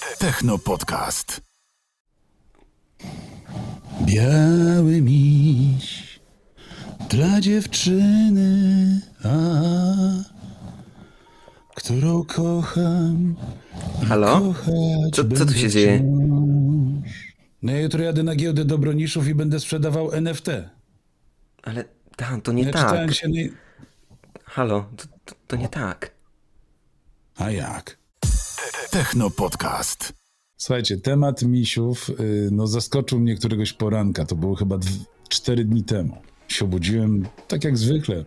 Techno Podcast. Biały miś dla dziewczyny, a którą kocham. Halo? Co- co tu się dzieje? No jutro jadę na giełdę do Broniszów i będę sprzedawał NFT. Ale Dan, to nie Ja tak. się... Halo, to, to, to nie tak. A jak? Techno Podcast. Słuchajcie, temat misiów y, no, zaskoczył mnie któregoś poranka. To było chyba cztery dni temu. Się obudziłem tak jak zwykle,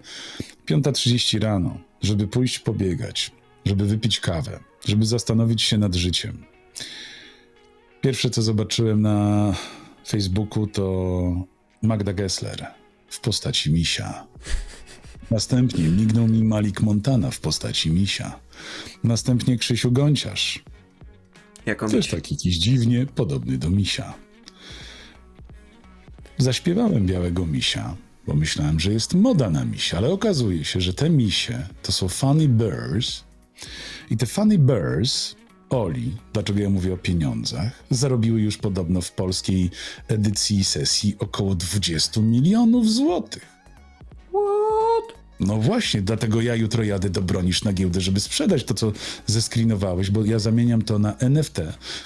5.30 rano, żeby pójść pobiegać, żeby wypić kawę, żeby zastanowić się nad życiem. Pierwsze, co zobaczyłem na Facebooku, to Magda Gessler w postaci misia. Następnie mignął mi Malik Montana w postaci misia. Następnie Krzysiu Gonciarz, Jaką też taki jakiś dziwnie podobny do misia. Zaśpiewałem Białego Misia, bo myślałem, że jest moda na misia, ale okazuje się, że te misie to są funny bears i te funny bears Oli, dlaczego ja mówię o pieniądzach, zarobiły już podobno w polskiej edycji sesji około 20 milionów złotych. No właśnie, dlatego ja jutro jadę do Bronisz na giełdę, żeby sprzedać to, co zeskrinowałeś, bo ja zamieniam to na NFT.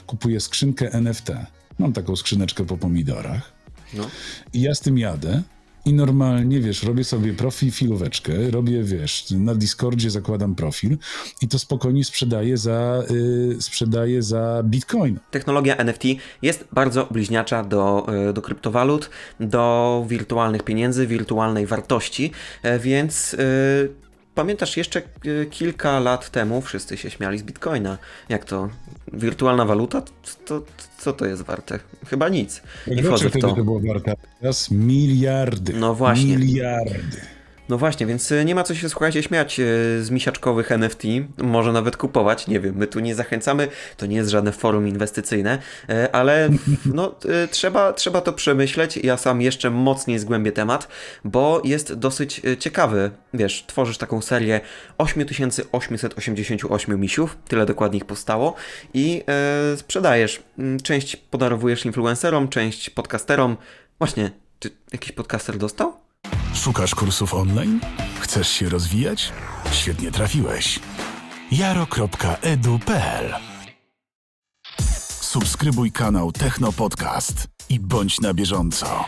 Kupuję skrzynkę NFT. Mam taką skrzyneczkę po pomidorach. No. I ja z tym jadę i normalnie, wiesz, robię sobie profil, filóweczkę, robię, wiesz, na Discordzie zakładam profil i to spokojnie sprzedaję za, y, sprzedaję za bitcoin. Technologia NFT jest bardzo bliźniacza do, e, do kryptowalut, do wirtualnych pieniędzy, wirtualnej wartości, e, więc e, pamiętasz jeszcze e, kilka lat temu wszyscy się śmiali z Bitcoina. Jak to? Wirtualna waluta? To, co to jest warte? Chyba nic. Nie wchodzę w to. to było warte? Teraz miliardy. No właśnie. Miliardy. No właśnie, więc e, nie ma co się, słuchajcie, śmiać e, z misiaczkowych NFT, może nawet kupować, nie wiem, my tu nie zachęcamy, to nie jest żadne forum inwestycyjne, e, ale no, trzeba, trzeba to przemyśleć, ja sam jeszcze mocniej zgłębię temat, bo jest dosyć ciekawy, wiesz, tworzysz taką serię 8888 misiów, tyle dokładnie ich powstało i e, sprzedajesz, Mm, część podarowujesz influencerom, część podcasterom, właśnie, czy jakiś podcaster dostał? Szukasz kursów online? Chcesz się rozwijać? Świetnie trafiłeś. jaro.edu.pl Subskrybuj kanał Techno Podcast i bądź na bieżąco.